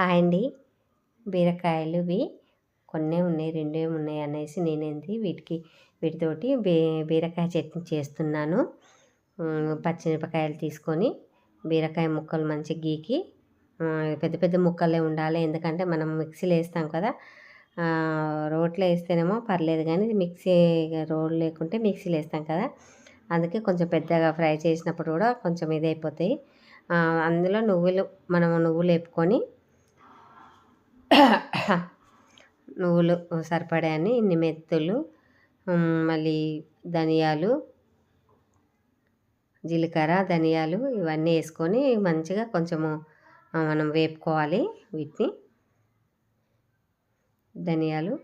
Hi అండి. బీరకాయలు ఇవి కొన్ని ఉన్నాయి రెండే ఉన్నాయి అనేసి నేనేంది వీటికి వీటితోటి బీ బీరకాయ చట్నీ చేస్తున్నాను. పచ్చిమిరపకాయలు తీసుకొని బీరకాయ ముక్కలు మంచి గీకి పెద్ద పెద్ద ముక్కలే ఉండాలి. ఎందుకంటే మనం మిక్సీలో వేస్తాం కదా రోట్లో వేస్తేనేమో పర్లేదు కానీ మిక్సీ రోడ్ లేకుంటే మిక్సీలో వేస్తాం కదా. అందుకే కొంచెం పెద్దగా ఫ్రై చేసినప్పుడు కూడా కొంచెం ఇదైపోతాయి. అందులో నువ్వులు మనం నువ్వులు వేపుకొని నువ్వులు సరిపడాయని ఇన్ని మెత్తులు మళ్ళీ ధనియాలు జీలకర్ర ధనియాలు ఇవన్నీ వేసుకొని మంచిగా కొంచెము మనం వేపుకోవాలి వీటిని. ధనియాలు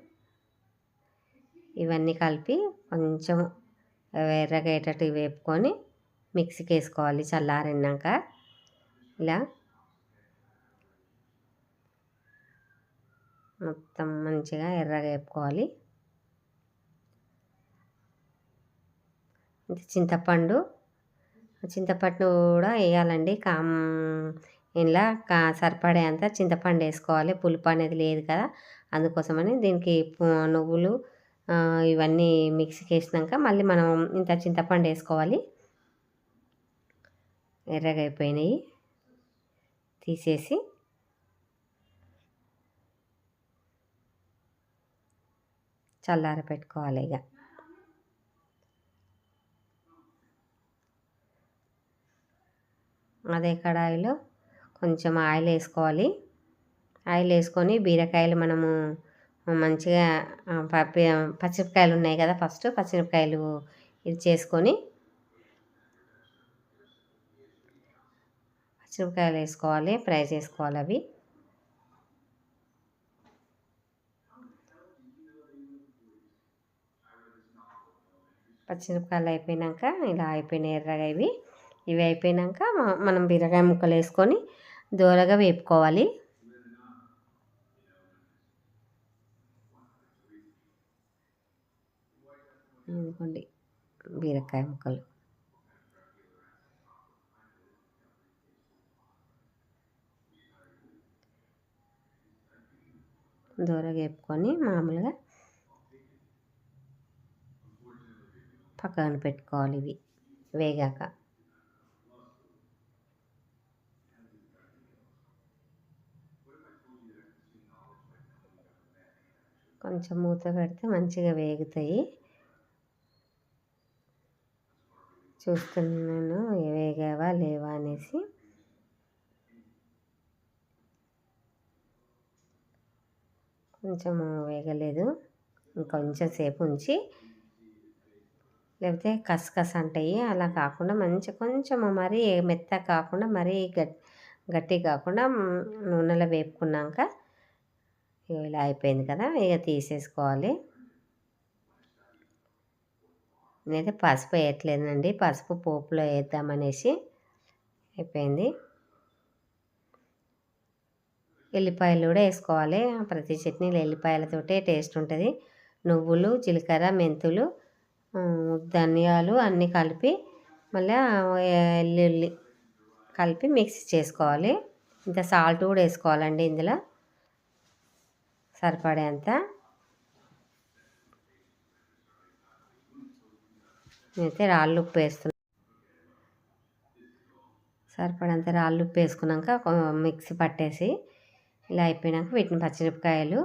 ఇవన్నీ కలిపి కొంచెం ఎర్రగేటట్టు వేపుకొని మిక్సీకి వేసుకోవాలి చల్లారినాక. ఇలా మొత్తం మంచిగా ఎర్రగా వేపుకోవాలి. చింతపండు. చింతపండు కూడా వేయాలండి. కామ్ ఇలా కా సరిపడే అంత చింతపండు వేసుకోవాలి. పులుపు అనేది లేదు కదా. అందుకోసమని దీనికి నువ్వులు ఇవన్నీ మిక్సీకి వేసినాక మళ్ళీ మనం ఇంత చింతపండు వేసుకోవాలి. ఎర్రగా అయిపోయినాయి. తీసేసి చల్లార పెట్టుకోవాలి ఇక అదే కడాయిలో కొంచెం ఆయిల్ వేసుకోవాలి. ఆయిల్ వేసుకొని బీరకాయలు మనము మంచిగా పచ్చిమిరపకాయలు ఉన్నాయి కదా ఫస్ట్ పచ్చిమిరపకాయలు ఇది చేసుకొని పచ్చిమిరపకాయలు వేసుకోవాలి ఫ్రై చేసుకోవాలి అవి. పచ్చిమిరపకాయలు అయిపోయినాక ఇలా అయిపోయినాయి ఎర్రగా ఇవి. ఇవి అయిపోయినాక మనం బీరకాయ ముక్కలు వేసుకొని దూరగా వేపుకోవాలి. అనుకోండి బీరకాయ ముక్కలు. దూరగా వేపుకొని మామూలుగా పక్కన పెట్టుకోవాలి ఇవి. వేగాక. కొంచెం మూత పెడితే మంచిగా వేగుతాయి. చూస్తున్నాను వేగావా లేవా అనేసి. కొంచెం వేగలేదు. ఇంకొంచెం సేపు ఉంచి లేకపోతే కసకస అంటాయి. అలా కాకుండా మంచి కొంచెం మరీ మెత్త కాకుండా మరీ గట్టి కాకుండా నూనెలో వేపుకున్నాక ఇలా అయిపోయింది కదా ఇక తీసేసుకోవాలి. నేనైతే పసుపు వేయట్లేదండి. పసుపు పోపులో వేద్దామనేసి అయిపోయింది. ఎల్లిపాయలు కూడా వేసుకోవాలి. ప్రతి చట్నీలు ఎల్లిపాయలతోటే టేస్ట్ ఉంటుంది. నువ్వులు జీలకర్ర మెంతులు ధనియాలు అన్నీ కలిపి మళ్ళీ వెల్లుల్లి కలిపి మిక్స్ చేసుకోవాలి. ఇంత సాల్ట్ కూడా వేసుకోవాలండి ఇందులో. సరిపడేంత. నేనైతే రాళ్ళు ఉప్పు వేస్తున్నాను సరిపడంత రాళ్ళు ఉప్పు వేసుకున్నాక మిక్సీ పట్టేసి ఇలా అయిపోయినాక వీటిని పచ్చిమిరపకాయలు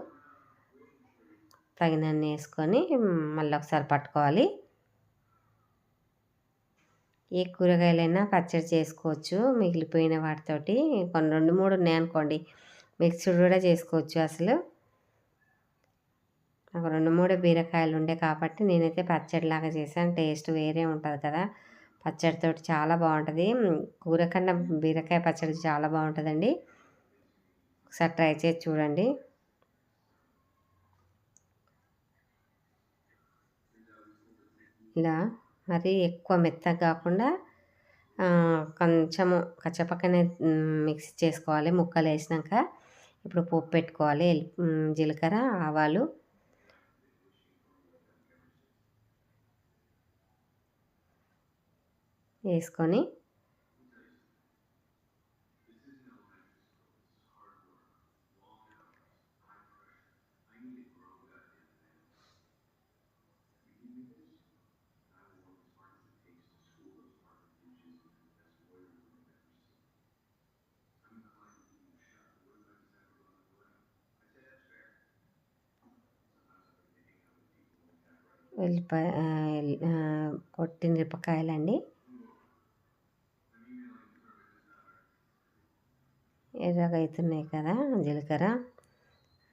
తగినన్ని వేసుకొని మళ్ళీ ఒకసారి పట్టుకోవాలి. ఏ కూరగాయలైనా పచ్చడి చేసుకోవచ్చు మిగిలిపోయిన వాటితోటి కొన్ని రెండు మూడు ఉన్నాయనుకోండి. మిక్స్డ్ కూడా చేసుకోవచ్చు అసలు. నాకు రెండు మూడు బీరకాయలు ఉండే కాబట్టి నేనైతే పచ్చడిలాగా చేశాను. టేస్ట్ వేరే ఉంటుంది కదా. పచ్చడితోటి చాలా బాగుంటుంది. కూర కన్నా బీరకాయ పచ్చడి చాలా బాగుంటుందండి. ఒకసారి ట్రై చేసి చూడండి. ఇలా మరీ ఎక్కువ మెత్తగా కాకుండా కొంచెము కచ్చపక్కనే మిక్స్ చేసుకోవాలి. ముక్కలు వేసినాక ఇప్పుడు పోపు పెట్టుకోవాలి. జీలకర్ర ఆవాలు. వేసుకొని వెల్లిపాయ కొట్టి మిరపకాయలండి. ఎర్రగా అవుతున్నాయి కదా జీలకర్ర.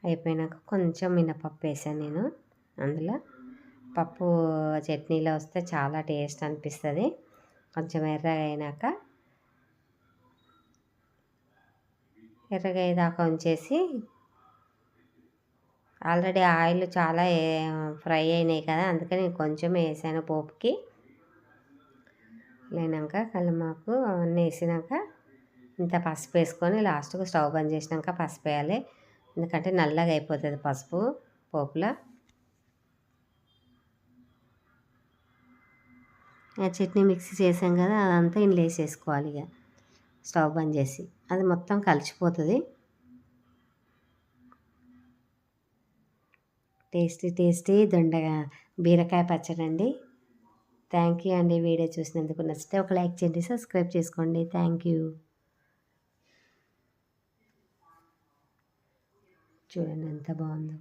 అయిపోయినాక కొంచెం మినపప్పు వేసాను నేను అందులో. పప్పు చట్నీలో వస్తే చాలా టేస్ట్ అనిపిస్తుంది. కొంచెం ఎర్రగా అయినాక ఎర్రగా అయ్యేదాకా ఉంచేసి ఆల్రెడీ ఆయిల్ చాలా ఫ్రై అయినాయి కదా అందుకని నేను కొంచెం వేసాను పోపుకి. లేనాక కలిమాకు అవన్నీ వేసినాక ఇంత పసుపు వేసుకొని లాస్ట్కు స్టవ్ బంద్ చేసినాక పసుపు వేయాలి. ఎందుకంటే నల్లగా అయిపోతుంది పసుపు పోపులో. చట్నీ మిక్సీ చేసాం కదా అదంతా ఇంట్లో వేసేసుకోవాలి ఇక. స్టవ్ బంద్ చేసి. అది మొత్తం కలిసిపోతుంది. టేస్టీ టేస్టీ దొండగా బీరకాయ పచ్చడి అండి థ్యాంక్ యూ అండి వీడియో చూసినందుకు. నచ్చితే ఒక లైక్ చేయండి సబ్స్క్రైబ్ చేసుకోండి. Thank you. చూడండి ఎంత బాగుందో.